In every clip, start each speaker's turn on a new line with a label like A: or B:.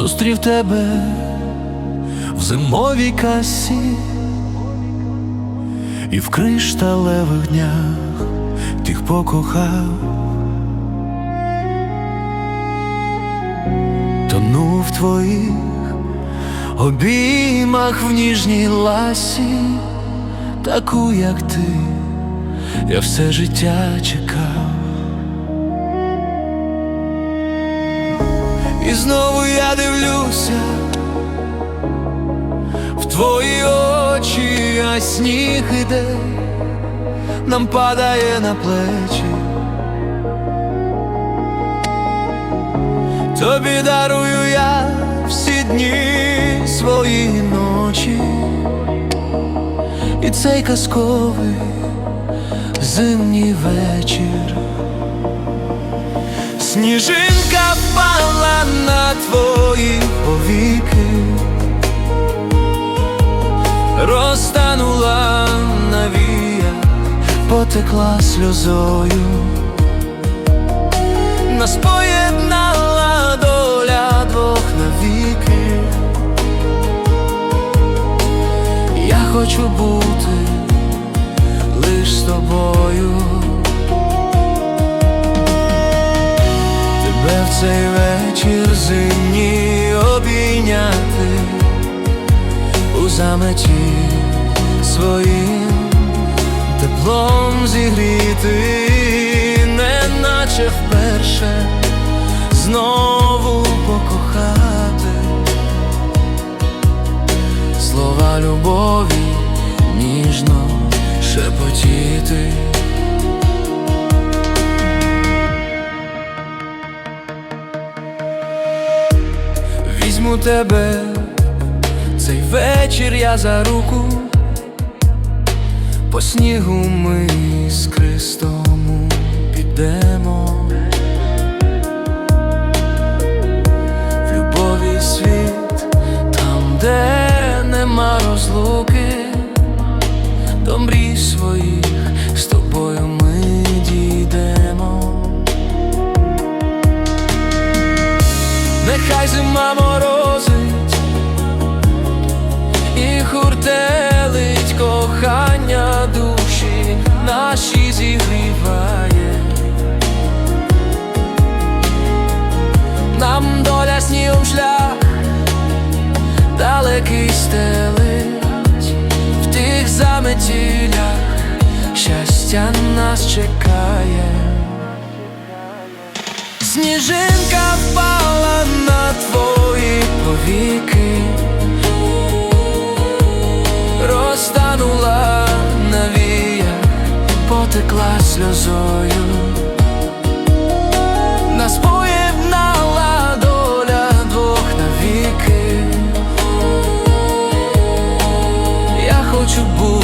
A: зустрів тебе в зимовій касі і в кришталевих днях тих покохав, тону в твоїх обіймах в ніжній ласі, таку, як ти, я все життя чекав. І знову я дивлюся в твої очі, а сніг іде, нам падає на плечі. Тобі дарую я всі дні свої ночі, і цей казковий зимній вечір. Сніжинка впала на твої повіки, розтанула навія, потекла сльозою, нас поєднала доля двох навіки. Я хочу бути заметі своїм теплом зігріти, неначе вперше знову покохати слова любові ніжно шепотіти. Візьму тебе цей вечір я за руку, по снігу ми з Христом підемо. В любові світ, там, де нема розлуки, до мрій своїх з тобою ми дійдемо. Нехай зима щастя нас чекає. Сніжинка впала на твої повіки, розтанула навія, потекла сльозою, нас доля двох навіки. Я хочу бути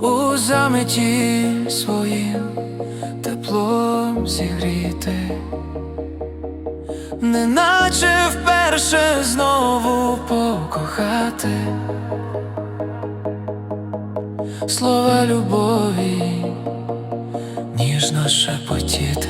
A: у заметі своїм теплом зігріти, неначе вперше знову покохати слова любові ніжно шепотіти.